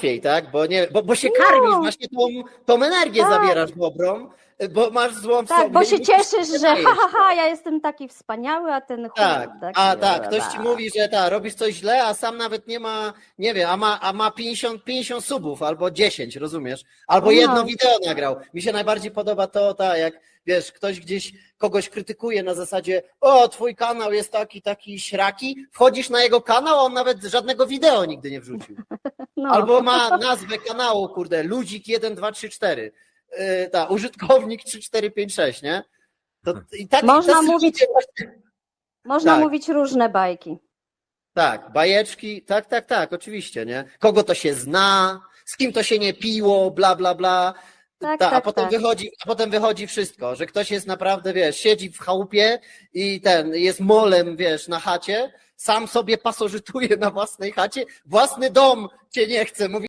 łatwiej, tak? Bo, nie, bo, bo się karmisz, No. właśnie tą, tą energię Tak. zabierasz dobrą, bo masz złą w Tak, sobie. bo się cieszysz, że ha, ha, ha, ja jestem taki wspaniały, a ten chuj Tak, a tak, ktoś ci mówi, że ta, robisz coś źle, a sam nawet nie ma, nie wiem, a ma, a ma 50, 50 subów albo 10, rozumiesz? Albo No. jedno wideo nagrał. Mi się najbardziej podoba to, ta, jak wiesz, ktoś gdzieś kogoś krytykuje na zasadzie, o, twój kanał jest taki, taki śraki, wchodzisz na jego kanał, a on nawet żadnego wideo nigdy nie wrzucił. No. Albo ma nazwę kanału, kurde, ludzik 1, 2, 3, 4. Yy, ta, użytkownik 3, 4, 5, 6, nie? To, i tak, Można mówić- właśnie- Można tak. mówić różne bajki. Tak, bajeczki, tak, tak, tak, oczywiście, nie? Kogo to się zna, z kim to się nie piło, bla, bla, bla. Tak, Ta, a tak, potem tak. wychodzi, a potem wychodzi wszystko, że ktoś jest naprawdę, wiesz, siedzi w chałupie i ten jest molem, wiesz, na chacie, sam sobie pasożytuje na własnej chacie, własny dom cię nie chce, mówi